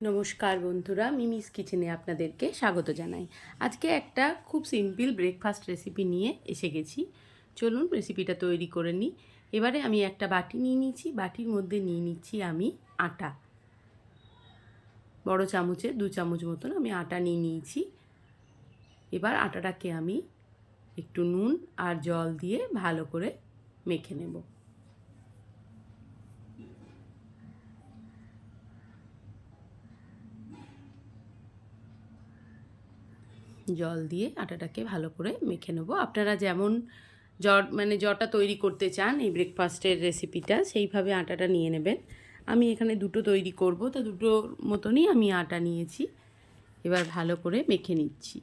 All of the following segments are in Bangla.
নমস্কার বন্ধুরা, মিমিস কিচেনে আপনাদেরকে স্বাগত জানাই। আজকে একটা খুব সিম্পল ব্রেকফাস্ট রেসিপি নিয়ে এসে গেছি। চলুন রেসিপিটা তৈরি করে নিই। এবারে আমি একটা বাটি নিয়ে নিচ্ছি বাটির মধ্যে নিয়ে নিচ্ছি আমি আটা। বড় চামচে, দু চামচ মতন আমি আটা নিয়ে নিয়েছি। এবার আটাটাকে আমি একটু নুন আর জল দিয়ে ভালো করে মেখে নেব। জল দিয়ে আটাটাকে ভালো করে মেখে নেব। আপনারা যেমন জ মানে জটা তৈরি করতে চান এই ব্রেকফাস্টের রেসিপিটা সেইভাবে আটাটা নিয়ে নেবেন। আমি এখানে দুটো তৈরি করব, তো দুটো মতনই আমি আটা নিয়েছি। এবার ভালো করে মেখে নিচ্ছি।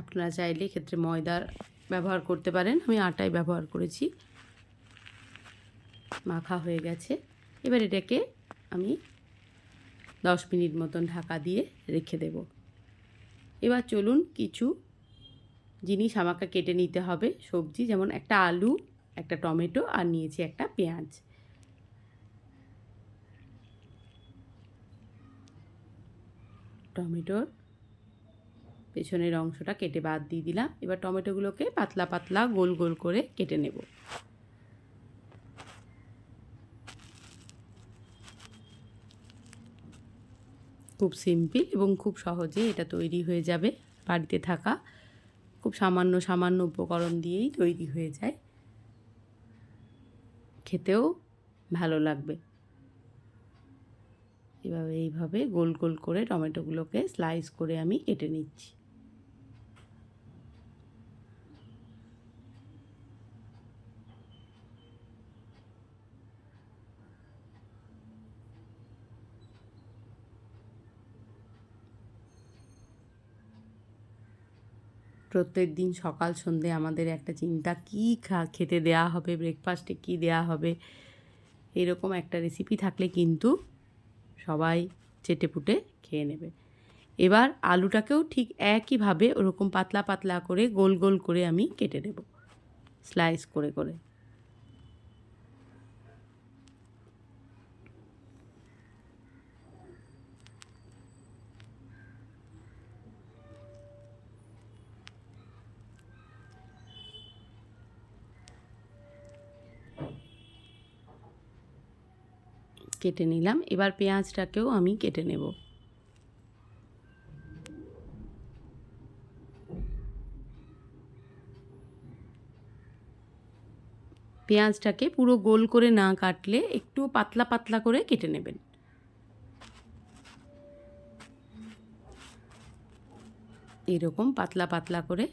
আপনারা চাইলে ক্ষেত্রে ময়দার ব্যবহার করতে পারেন। আমি আটাই ব্যবহার করেছি। মাখা হয়ে গেছে। এবার এটাকে আমি দশ মিনিট মতন ঢাকা দিয়ে রেখে দেব। এবার চলুন কিছু জিনিস আমাকে কেটে নিতে হবে। সবজি যেমন একটা আলু, একটা টমেটো আর নিয়েছি একটা পেঁয়াজ। টমেটোর পেছনের অংশটা কেটে বাদ দিয়ে দিলাম। এবার টমেটোগুলোকে পাতলা পাতলা গোল গোল করে কেটে নেব। খুব সিম্পল এবং খুব সহজে এটা তৈরি হয়ে যাবে বাড়িতে থাকা। খুব সামান্য সামান্য উপকরণ দিয়েই তৈরি হয়ে যায়। খেতেও ভালো লাগবে। এভাবে এইভাবে গোল গোল করে টমেটোগুলোকে স্লাইস করে আমি কেটে নিচ্ছি। প্রত্যেক দিন সকাল সন্ধে আমাদের একটা চিন্তা, কী খা, খেতে দেয়া হবে ব্রেকফাস্টে কী দেয়া হবে? এরকম একটা রেসিপি থাকলে কিন্তু সবাই চেটেপুটে খেয়ে নেবে। এবার আলুটাকেও ঠিক একইভাবে ওরকম পাতলা পাতলা করে গোল গোল করে আমি কেটে দেব স্লাইস করে করে। কেটে নিলাম। এবার পেঁয়াজটাকেও আমি কেটে নেব। পেঁয়াজটাকে পুরো গোল করে না কাটলে একটু পাতলা পাতলা করে কেটে নেবেন। এরকম পাতলা পাতলা করে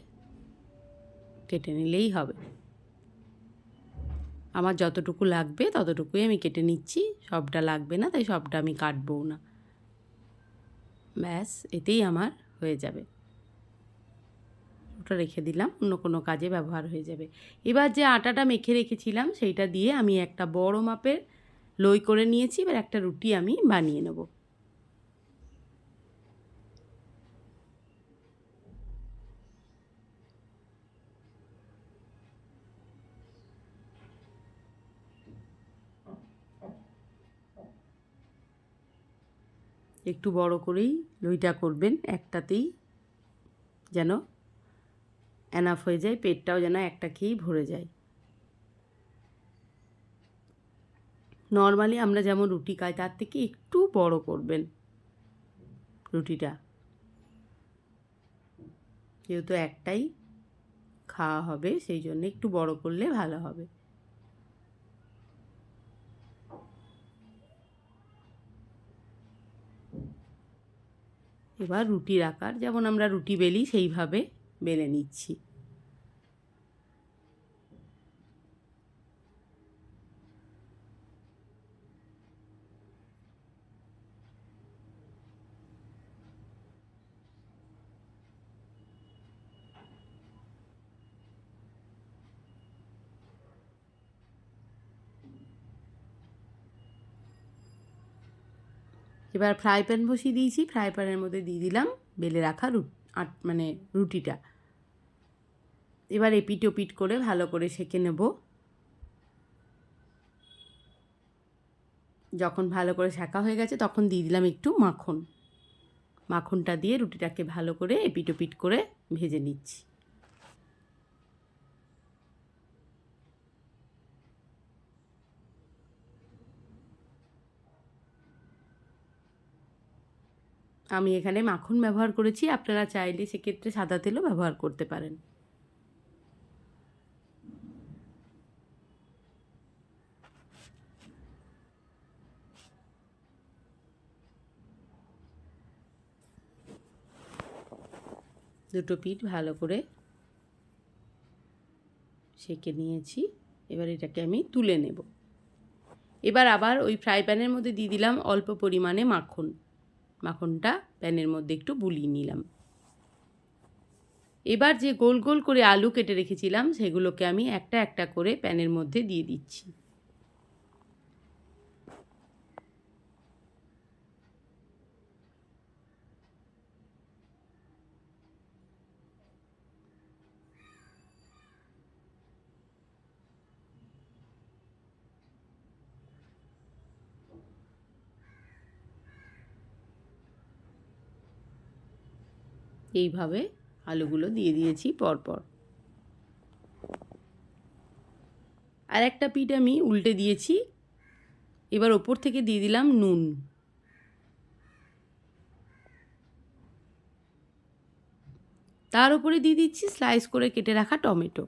কেটে নিলেই হবে। আমার যতটুকু লাগবে ততটুকুই আমি কেটে নিচ্ছি। সবটা লাগবে না, তাই সবটা আমি কাটবও না। ব্যাস, এতেই আমার হয়ে যাবে। ওটা রেখে দিলাম, অন্য কোনো কাজে ব্যবহার হয়ে যাবে। এবার যে আটাটা মেখে রেখেছিলাম, সেইটা দিয়ে আমি একটা বড় মাপের লই করে নিয়েছি, এবার একটা রুটি আমি বানিয়ে নেব। একটু বড় করেই লইটা করবেন একটাতেই, যেন এনাফ হয়ে যায়, পেটটাও যেন একটা খেয়েই ভরে যায়। নর্মালি আমরা যেমন রুটি খাই, তার থেকে একটু বড় করবেন রুটিটা। যেহেতু একটাই খাওয়া হবে, সেই জন্য একটু বড় করলে ভালো হবে। এবার রুটির আকার যেমন আমরা রুটি বেলি সেইভাবে বেলে নিচ্ছি। এবার ফ্রাই প্যান বসিয়ে দিয়েছি। ফ্রাই প্যানের মধ্যে দিয়ে দিলাম বেলে রাখা রুট আট মানে রুটিটা। এবার এপিট ওপিট করে ভালো করে সেঁকে নেব। যখন ভালো করে শেখা হয়ে গেছে তখন দিয়ে দিলাম একটু মাখন। মাখনটা দিয়ে রুটিটাকে ভালো করে এপিট ওপিট করে ভেজে নিচ্ছি। আমি এখানে মাখন ব্যবহার করেছি, আপনারা চাইলে সেক্ষেত্রে সাদা তেলও ব্যবহার করতে পারেন। দুটো পিঠ ভালো করে সেঁকে নিয়েছি, এবার এটাকে আমি তুলে নেব। এবার আবার ওই ফ্রাই প্যানের মধ্যে দিয়ে দিলাম অল্প পরিমাণে মাখন। মাখনটা প্যানের মধ্যে একটু বুলিয়ে নিলাম। এবার যে গোল গোল করে আলু কেটে রেখেছিলাম, সেগুলোকে আমি একটা একটা করে প্যানের মধ্যে দিয়ে দিচ্ছি। এইভাবে আলুগুলো দিয়ে দিয়েছি পরপর। আর একটা পিঠ আমি উল্টে দিয়েছি, এবার ওপর থেকে দিয়ে দিলাম নুন। তার উপরে দিয়ে দিচ্ছি স্লাইস করে কেটে রাখা টমেটো।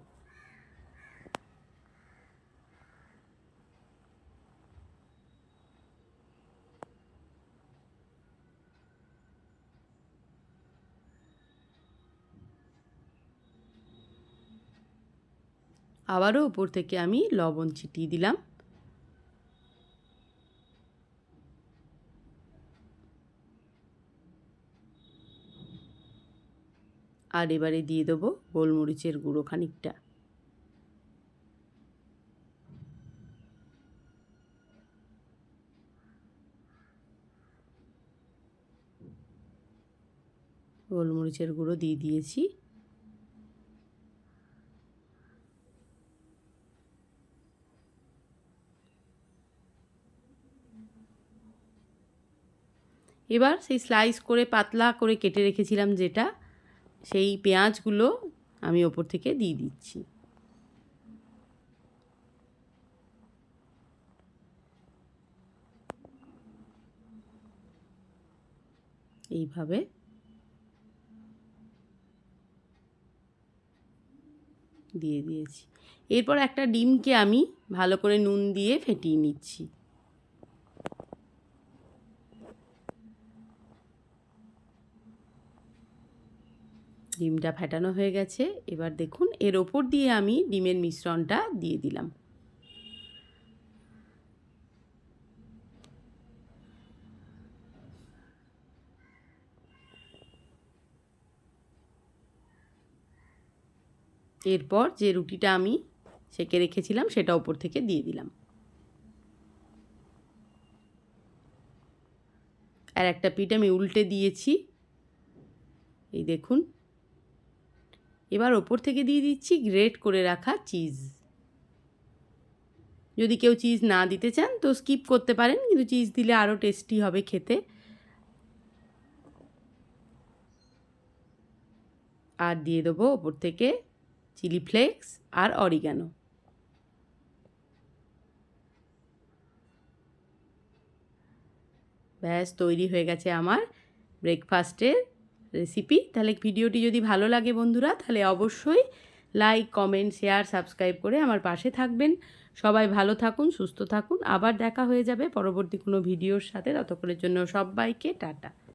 আবারও উপর থেকে আমি লবণ ছিটিয়ে দিলাম। আর এবারে দিয়ে দেবো গোলমরিচের গুঁড়ো খানিকটা। গোলমরিচের গুঁড়ো দিয়ে দিয়েছি। এবার সেই স্লাইস করে পাতলা করে কেটে রেখেছিলাম যেটা, সেই পেঁয়াজগুলো আমি ওপর থেকে দিয়ে দিচ্ছি। এইভাবে। দিয়ে দিয়েছি। এরপর একটা ডিমকে আমি ভালো করে নুন দিয়ে ফেটিয়ে নিচ্ছি। ডিমটা ফেটানো হয়ে গেছে। এবার দেখুন, এর ওপর দিয়ে আমি ডিমের মিশ্রণটা দিয়ে দিলাম। এরপর যে রুটিটা আমি সেকে রেখেছিলাম, সেটা ওপর থেকে দিয়ে দিলাম। আর একটা পিঠ আমি উল্টে দিয়েছি। এই দেখুন এবার ওপর থেকে দিয়ে দিচ্ছি গ্রেট করে রাখা চিজ। যদি কেউ চিজ না দিতে চান, তো স্কিপ করতে পারেন, কিন্তু চিজ দিলে আরও টেস্টি হবে খেতে। আর দিয়ে দেবো ওপর থেকে চিলি ফ্লেক্স আর অরিগানো। ব্যাস, তৈরি হয়ে গেছে আমার ব্রেকফাস্টের রেসিপি তাহলে ভিডিওটি যদি ভালো লাগে বন্ধুরা, তাহলে অবশ্যই লাইক কমেন্ট শেয়ার সাবস্ক্রাইব করে আমার পাশে থাকবেন। সবাই ভালো থাকুন, সুস্থ থাকুন। আবার দেখা হয়ে যাবে পরবর্তী কোনো ভিডিওর সাথে। ততক্ষণের জন্য সবাইকে টাটা।